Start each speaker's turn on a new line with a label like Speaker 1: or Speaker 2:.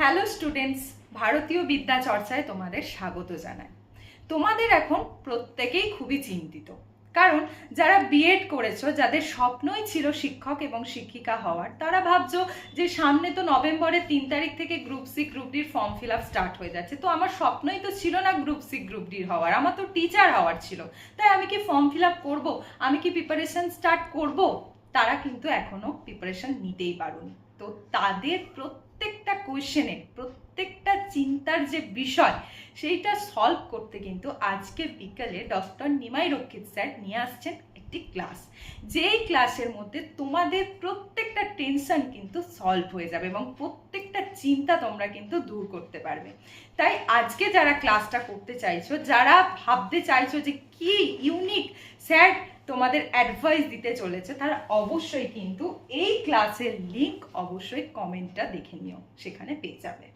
Speaker 1: Hello students ভারতীয় বিদ্যা চর্চায় তোমাদের স্বাগত জানাই। তোমাদের এখন প্রত্যেকেই খুবই চিন্তিত। কারণ যারা বিএড করেছ, যাদের স্বপ্নই ছিল শিক্ষক এবং শিক্ষিকা হওয়ার, তারা ভাবছ যে সামনে তো নভেম্বরের তিন তারিখ থেকে গ্রুপ সি গ্রুপ ডির ফর্ম ফিল আপ স্টার্ট হয়ে যাচ্ছে। তো আমার স্বপ্নই তো ছিল না গ্রুপ সি গ্রুপ ডির হওয়ার, আমার তো টিচার হওয়ার ছিল। তাই আমি কি ফর্ম ফিল আপ করব? আমি কি প্রিপারেশন স্টার্ট করব? তারা কিন্তু এখনও প্রিপারেশন নিতেই পারুন। তো তাদের প্রত্যেকটা কোয়েশ্চেনের প্রত্যেকটা চিন্তার যে বিষয়, সেইটা সলভ করতে কিন্তু আজকে বিকালে ডক্টর নিমাই রক্ষিত স্যার নিয়ে আসছেন একটি ক্লাস যেই ক্লাসের মধ্যে তোমাদের প্রত্যেকটা টেনশন কিন্তু সলভ হয়ে যাবে এবং প্রত্যেকটা চিন্তা তোমরা কিন্তু দূর করতে পারবে। তাই আজকে যারা ক্লাসটা করতে চাইছো, যারা ভাবতে চাইছো যে কি ইউনিক স্যার তোমাদের অ্যাডভাইস দিতে চলেছে, তারা অবশ্যই কিন্তু এই ক্লাসের লিঙ্ক অবশ্যই কমেন্টটা দেখে নিও, সেখানে পেয়ে যাবে।